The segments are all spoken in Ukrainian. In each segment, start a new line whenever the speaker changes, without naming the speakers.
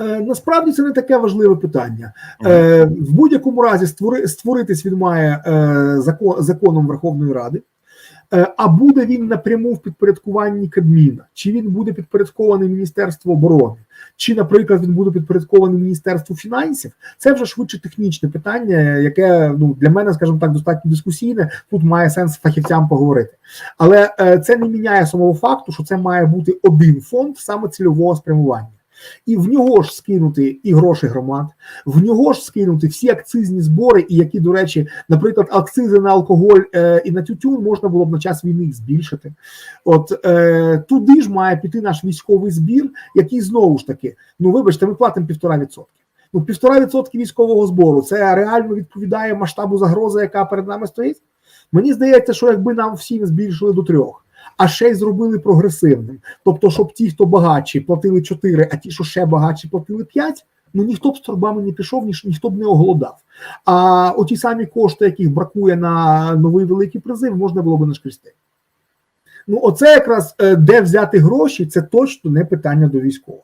Е, Насправді це не таке важливе питання. Е, В будь-якому разі створи, створитись він має е, закон, законом Верховної Ради. А буде він напряму в підпорядкуванні Кабміна, чи він буде підпорядкований Міністерству оборони, чи, наприклад, він буде підпорядкований Міністерству фінансів. Це вже швидше технічне питання, яке ну для мене, скажімо так, достатньо дискусійне. Тут має сенс фахівцям поговорити. Але е, це не міняє самого факту, що це має бути один фонд саме цільового спрямування. І в нього ж скинути і гроші громад, в нього ж скинути всі акцизні збори, і які, до речі, наприклад, акцизи на алкоголь е, і на тютюн можна було б на час війни збільшити. От е, туди ж має піти наш військовий збір, який знову ж таки, ну вибачте, ми платимо півтора відсотки. Ну, півтора відсотки військового збору це реально відповідає масштабу загрози, яка перед нами стоїть. Мені здається, що якби нам всім збільшили до трьох. А ще й зробили прогресивним. Тобто, щоб ті, хто багатші, платили 4, а ті, що ще багатші, платили 5, ну ніхто б з торбами не пішов, ні, ніхто б не оголодав. А оті самі кошти, яких бракує на новий великий призив, можна було б нашкрести. Ну, оце якраз е, де взяти гроші, це точно не питання до військових.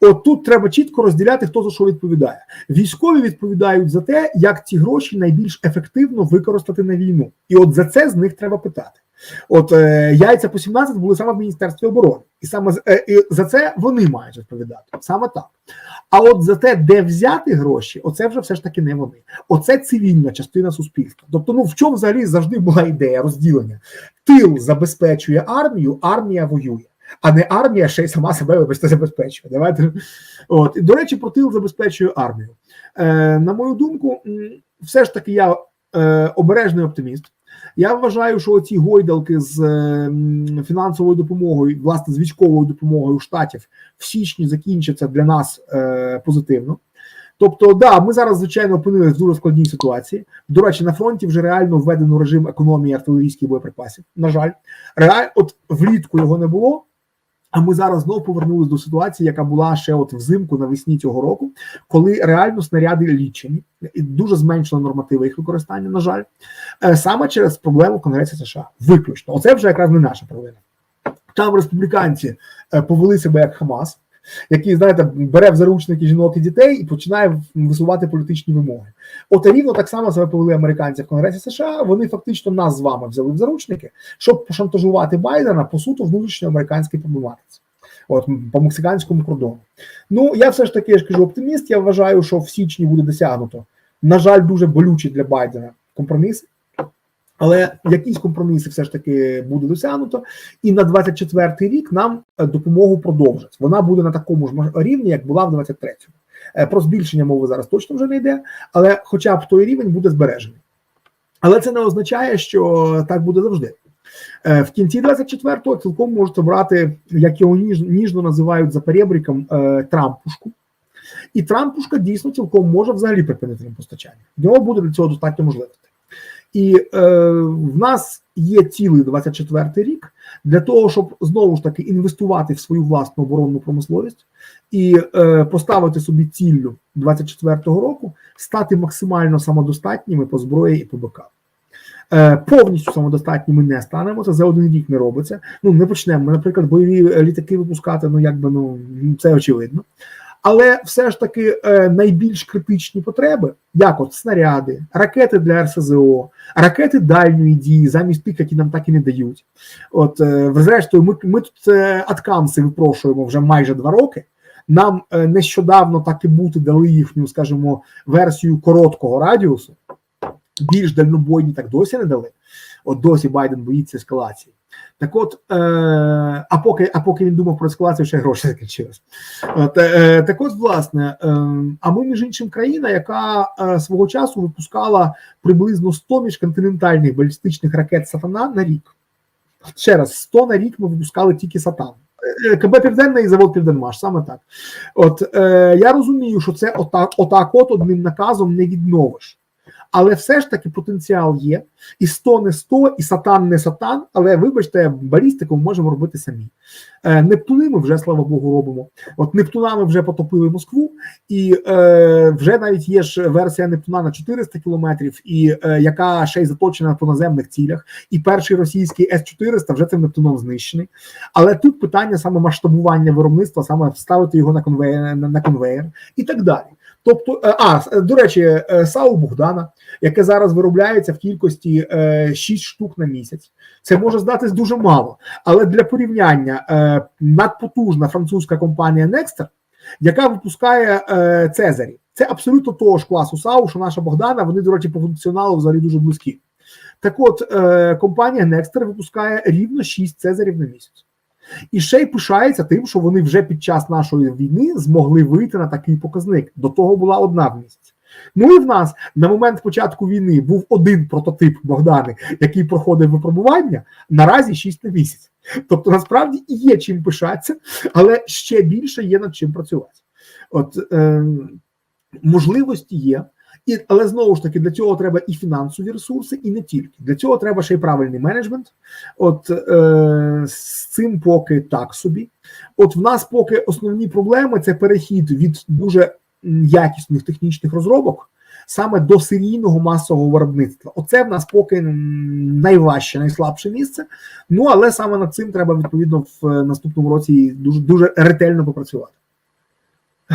От тут треба чітко розділяти, хто за що відповідає. Військові відповідають за те, як ці гроші найбільш ефективно використати на війну. І от за це з них треба питати. От е, яйця по 17 були саме в Міністерстві оборони, і саме е, і за це вони мають відповідати. Саме так. А от за те, де взяти гроші, оце вже все ж таки не вони. Оце цивільна частина суспільства. Тобто, ну в чому взагалі завжди була ідея розділення? Тил забезпечує армію, армія воює. А не армія ще й сама себе вибачте забезпечує. Давайте от до речі, про тил забезпечує армію. Е, На мою думку, все ж таки я е, обережний оптиміст. Я вважаю, що ці гойдалки з е, фінансовою допомогою, власне, з військовою допомогою штатів в січні закінчаться для нас е, позитивно. Тобто, да, ми зараз, звичайно, опинилися в дуже складній ситуації. До речі, на фронті вже реально введено режим економії артилерійських боєприпасів. На жаль, реаль, от влітку його не було. А ми зараз знову повернулися до ситуації, яка була ще от взимку навесні цього року, коли реально снаряди лічені і дуже зменшили нормативи їх використання. На жаль, саме через проблему Конгресу США. Виключно, оце вже якраз не наша проблема. Там республіканці повели себе як Хамас, який, знаєте, бере в заручники жінок і дітей і починає висувати політичні вимоги. От рівно так само себе повели американці в Конгресі США. Вони фактично нас з вами взяли в заручники, щоб пошантажувати Байдена по суто внутрішньоамериканській проблематиці. От по мексиканському кордону. Ну я все ж таки я ж кажу оптиміст. Я вважаю, що в січні буде досягнуто. На жаль, дуже болючий для Байдена компроміс. Але якісь компроміси все ж таки буде досягнуто, і на 24-й рік нам допомогу продовжать. Вона буде на такому ж рівні, як була в 23-му. Про збільшення мови зараз точно вже не йде, але хоча б той рівень буде збережений. Але це не означає, що так буде завжди. В кінці 24-го цілком можете брати, як його ніжно називають за перебріком, Трампушку. І Трампушка дійсно цілком може взагалі припинити нам постачання. В нього буде для цього достатньо можливостей. І е, в нас є цілий 24-й рік для того, щоб знову ж таки інвестувати в свою власну оборонну промисловість і е, поставити собі ціллю 24-го року стати максимально самодостатніми по зброї і по БК. Е, повністю самодостатні ми не станемо. Це за один рік не робиться. Ну не почнемо. Ми, наприклад, бойові літаки випускати. Ну якби ну це очевидно. Але все ж таки е, найбільш критичні потреби, як от снаряди, ракети для РСЗО, ракети дальньої дії, замість тих, які нам так і не дають. От е, зрештою, ми ми тут е, аткамси випрошуємо вже майже два роки. Нам нещодавно так і бути дали їхню, скажімо, версію короткого радіусу. Більш дальнобойні так досі не дали. От досі Байден боїться ескалації. Так от, е, а поки а поки він думав про ескалацію, ще гроші закінчились. От, е, так от, власне, е, а ми, між іншим, країна, яка е, свого часу випускала приблизно 100 міжконтинентальних балістичних ракет Сатана на рік. Ще раз, 100 на рік ми випускали тільки Сатан. КБ Південне і завод Південмаш, саме так. От е, я розумію, що це отак, отак, от одним наказом не відновиш. Але все ж таки потенціал є, і 100 не 100, і сатан не сатан. Але вибачте, балістику ми можемо робити самі. Е, Нептуни ми вже слава Богу робимо. От Нептунами вже потопили Москву, і е, вже навіть є ж версія Нептуна на 400 кілометрів, і е, яка ще й заточена по наземних цілях. І перший російський С-400 вже цим Нептуном знищений. Але тут питання саме масштабування виробництва, саме вставити його на конвейер, на, конвейер і так далі. Тобто, е, а до речі, е, САУ Богдана, яке зараз виробляється в кількості е, 6 штук на місяць, це може здатись дуже мало. Але для порівняння е, надпотужна французька компанія Nexter, яка випускає е, Цезарі, це абсолютно того ж класу САУ, що наша Богдана. Вони, до речі, по функціоналу взагалі дуже близькі. Так от, е, компанія Nexter випускає рівно 6 Цезарів на місяць. І ще й пишається тим, що вони вже під час нашої війни змогли вийти на такий показник. До того була одна в місяць. Ну і в нас на момент початку війни був один прототип Богдани, який проходив випробування, наразі 6 на місяць. Тобто, насправді є чим пишатися, але ще більше є над чим працювати. От е, можливості є. І, але знову ж таки для цього треба і фінансові ресурси, і не тільки для цього треба ще й правильний менеджмент. От е, з цим поки так собі. От в нас поки основні проблеми це перехід від дуже якісних технічних розробок саме до серійного масового виробництва. Оце в нас поки найважче, найслабше місце. Ну але саме над цим треба відповідно в е, наступному році дуже дуже ретельно попрацювати.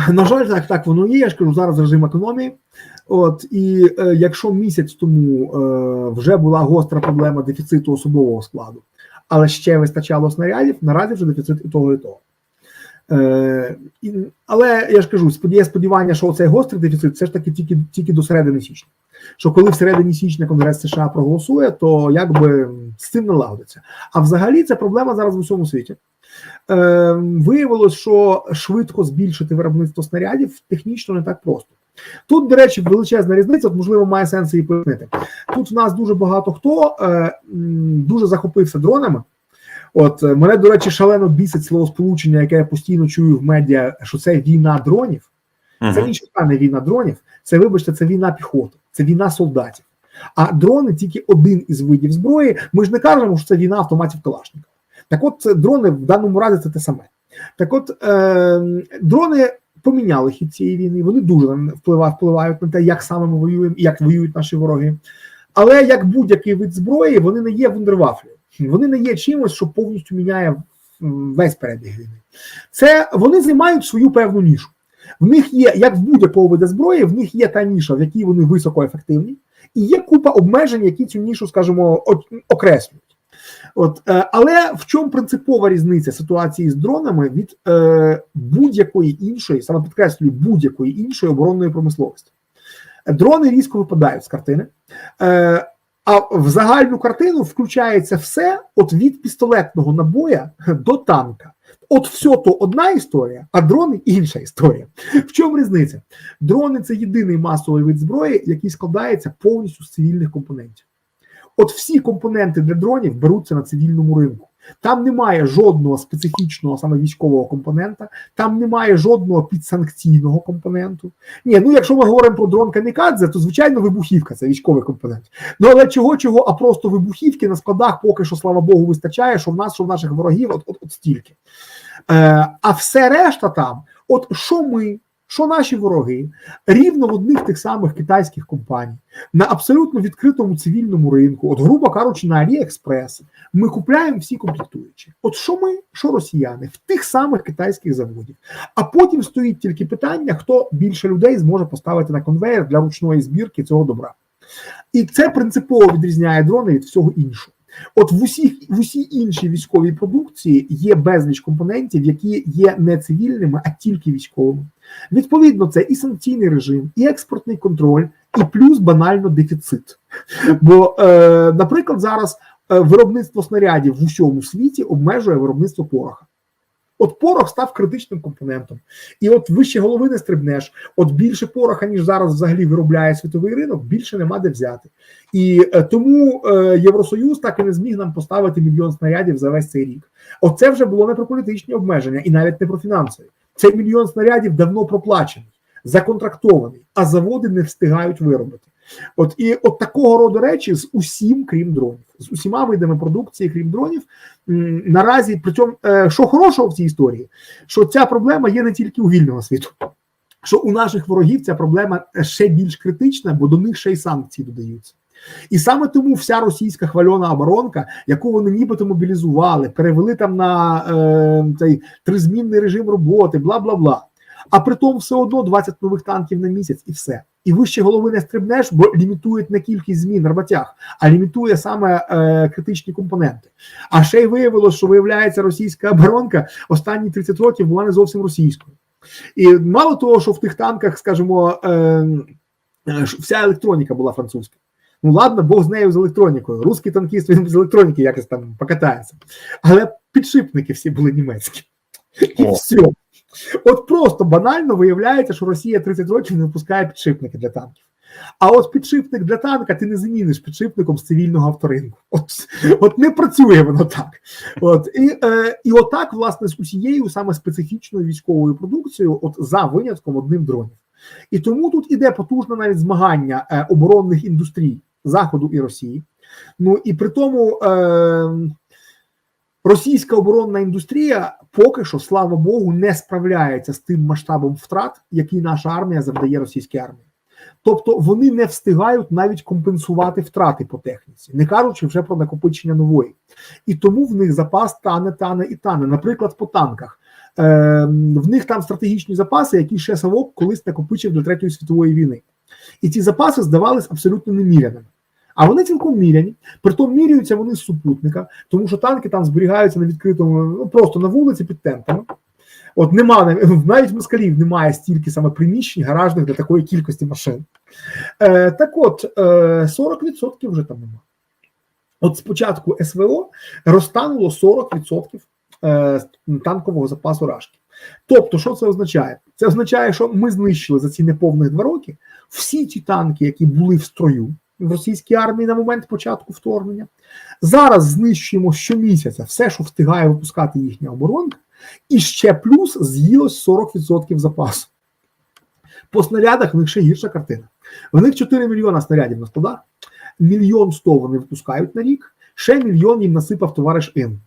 На жаль, так так воно є. Я ж кажу, зараз режим економії. От і е, якщо місяць тому е, вже була гостра проблема дефіциту особового складу, але ще вистачало снарядів, наразі вже дефіцит і того, і того. Е, і, але я ж кажу, сподіває сподівання, що цей гострий дефіцит все ж таки тільки, тільки до середини січня. Що коли в середині січня Конгрес США проголосує, то якби з цим налагодиться. А взагалі це проблема зараз в усьому світі. Е, виявилось, що швидко збільшити виробництво снарядів технічно не так просто. Тут, до речі, величезна різниця, можливо, має сенс її пояснити. Тут в нас дуже багато хто е, дуже захопився дронами. От е, мене, до речі, шалено бісить словосполучення, яке я постійно чую в медіа, що це війна дронів. Це
Мгм.
нічого не війна дронів, це, вибачте, це війна піхоти, це війна солдатів. А дрони тільки один із видів зброї. Ми ж не кажемо, що це війна автоматів Калашникова. Так от, дрони в даному разі це те саме. Так от, е, дрони поміняли хід цієї війни, вони дуже впливають, на те, як саме ми воюємо і як воюють наші вороги. Але як будь-який вид зброї, вони не є вундервафлею. Вони не є чимось, що повністю міняє весь перебіг війни. Це вони займають свою певну нішу. В них є, як в будь-якого вида зброї, в них є та ніша, в якій вони високоефективні, і є купа обмежень, які цю нішу, скажімо, окреслюють. От, е, але в чому принципова різниця ситуації з дронами від е, будь-якої іншої, саме підкреслюю, будь-якої іншої оборонної промисловості? Дрони різко випадають з картини. Е, а в загальну картину включається все от від пістолетного набоя до танка. От все то одна історія, а дрони інша історія. В чому різниця? Дрони це єдиний масовий вид зброї, який складається повністю з цивільних компонентів. От всі компоненти для дронів беруться на цивільному ринку. Там немає жодного специфічного саме військового компонента, там немає жодного підсанкційного компоненту. Ні, ну якщо ми говоримо про дрон камікадзе, то звичайно вибухівка це військовий компонент. Ну але чого, чого, а просто вибухівки на складах поки що, слава Богу, вистачає, що в нас, що в наших ворогів, от, от, от стільки. Е, а все решта там, от що ми, що наші вороги, рівно в одних тих самих китайських компаній, на абсолютно відкритому цивільному ринку, от, грубо кажучи, на Аліекспрес, ми купляємо всі комплектуючі. От що ми, що росіяни, в тих самих китайських заводів. А потім стоїть тільки питання, хто більше людей зможе поставити на конвейер для ручної збірки цього добра. І це принципово відрізняє дрони від всього іншого. От в усіх в усій іншій військовій продукції є безліч компонентів, які є не цивільними, а тільки військовими. Відповідно, це і санкційний режим, і експортний контроль, і плюс банально дефіцит. Бо, е, наприклад, зараз е, виробництво снарядів в усьому світі обмежує виробництво пороха. От порох став критичним компонентом. І от вище голови не стрибнеш. От більше пороха, ніж зараз взагалі виробляє світовий ринок, більше нема де взяти. І е, тому е, Євросоюз так і не зміг нам поставити мільйон снарядів за весь цей рік. Оце вже було не про політичні обмеження і навіть не про фінансові. Цей мільйон снарядів давно проплачений. Законтрактований, а заводи не встигають виробити. От і от такого роду речі з усім, крім дронів, з усіма видами продукції, крім дронів, наразі причому, е, що хорошого в цій історії, що ця проблема є не тільки у вільного світу. Що у наших ворогів ця проблема ще більш критична, бо до них ще й санкції додаються. І саме тому вся російська хвальона оборонка, яку вони нібито мобілізували, перевели там на е, цей тризмінний режим роботи, бла бла бла. А при тому все одно 20 нових танків на місяць і все. І вище голови не стрибнеш, бо лімітують не кількість змін роботяг, а лімітує саме е, критичні компоненти. А ще й виявилося, що виявляється, російська оборонка останні 30 років була не зовсім російською. І мало того, що в тих танках, скажімо, е, е, вся електроніка була французька. Ну ладно, Бог з нею з електронікою. Русський танкіст він з електроніки якось там покатається. Але підшипники всі були німецькі. І все. От просто банально виявляється, що Росія 30 років не випускає підшипники для танків. А от підшипник для танка ти не заміниш підшипником з цивільного авторинку. От, от не працює воно так. От і, е, і отак, власне, з усією саме специфічною військовою продукцією, от за винятком одним дронів. І тому тут іде потужне навіть змагання е, оборонних індустрій Заходу і Росії. Ну і при тому е, російська оборонна індустрія поки що, слава Богу, не справляється з тим масштабом втрат, який наша армія завдає російській армії. Тобто вони не встигають навіть компенсувати втрати по техніці, не кажучи вже про накопичення нової. І тому в них запас тане, тане і тане. Наприклад, по танках. Е, в них там стратегічні запаси, які ще Савок колись накопичив до Третьої світової війни. І ці запаси здавались абсолютно неміряними. А вони цілком міряні, притом міряються вони з супутника, тому що танки там зберігаються на відкритому, ну просто на вулиці під тентами. От немає навіть в москалів немає стільки саме приміщень гаражних для такої кількості машин. Е, так от, е, 40% вже там немає. От спочатку СВО розтануло 40% е, танкового запасу Рашки. Тобто, що це означає? Це означає, що ми знищили за ці неповних два роки всі ті танки, які були в строю в російській армії на момент початку вторгнення. Зараз знищуємо щомісяця все, що встигає випускати їхня оборонка, і ще плюс з'їлось 40% запасу. По снарядах в них ще гірша картина. В них 4 мільйона снарядів на складах, мільйон сто вони випускають на рік, ще мільйон їм насипав товариш Ін.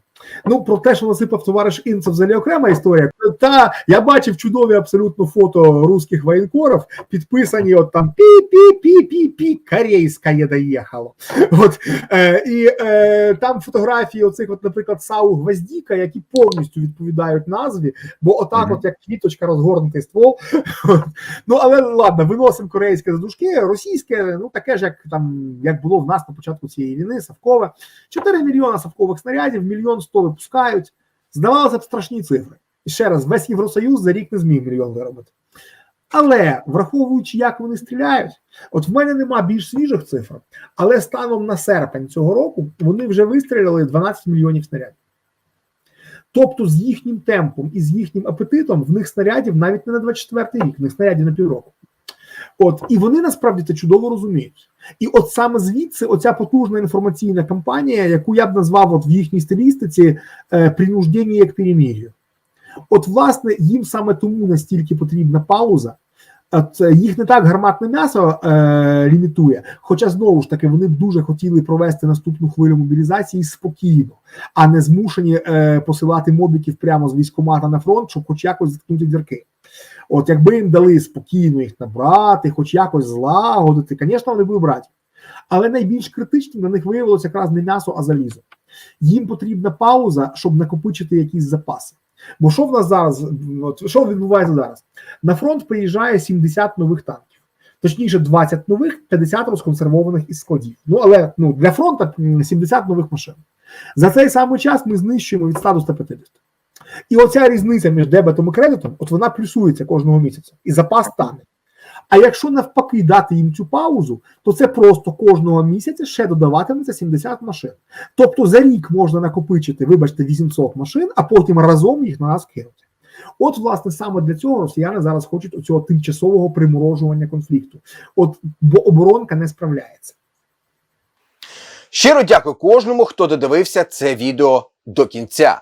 Ну, про те, що насипав товариш Ін, це взагалі окрема історія. Та я бачив чудові абсолютно фото русських воєнкорів, підписані от там пі-пі-пі-пі-пі, корейська є доїхало. От, е, і е, там фотографії оцих, от, наприклад, САУ Гвоздіка, які повністю відповідають назві, бо отак,
Мгм.
от як квіточка розгорнутий ствол. Ну, але ладно, виносимо корейське за дужки, російське, ну таке ж, як там як було в нас на початку цієї війни, Савкове. 4 мільйона савкових снарядів, мільйон сто випускають. Здавалося б, страшні цифри. І ще раз, весь Євросоюз за рік не зміг мільйон виробити. Але враховуючи, як вони стріляють, от в мене нема більш свіжих цифр, але станом на серпень цього року вони вже вистріляли 12 мільйонів снарядів. Тобто, з їхнім темпом і з їхнім апетитом в них снарядів навіть не на 24 рік, в них снарядів на півроку. От і вони насправді це чудово розуміють. І от саме звідси оця потужна інформаційна кампанія, яку я б назвав от в їхній стилістиці е, принуждення к перемір'ю. От, власне, їм саме тому настільки потрібна пауза. От е, їх не так гарматне м'ясо е, лімітує, хоча знову ж таки вони б дуже хотіли провести наступну хвилю мобілізації спокійно, а не змушені е, посилати мобіків прямо з військомата на фронт, щоб хоч якось заткнути дірки. От якби їм дали спокійно їх набрати, хоч якось злагодити, звісно, вони б брати. Але найбільш критичним для них виявилося якраз не м'ясо, а залізо. Їм потрібна пауза, щоб накопичити якісь запаси. Бо що в нас зараз? Що відбувається зараз? На фронт приїжджає 70 нових танків, точніше, 20 нових, 50 розконсервованих із складів. Ну але ну для фронту 70 нових машин. За цей самий час ми знищуємо від 100 до 150. І оця різниця між дебетом і кредитом, от вона плюсується кожного місяця, і запас тане. А якщо навпаки дати їм цю паузу, то це просто кожного місяця ще додаватиметься 70 машин. Тобто за рік можна накопичити, вибачте, 800 машин, а потім разом їх на нас кинути. От, власне, саме для цього росіяни зараз хочуть оцього тимчасового приморожування конфлікту. От бо оборонка не справляється.
Щиро дякую кожному, хто додивився це відео до кінця.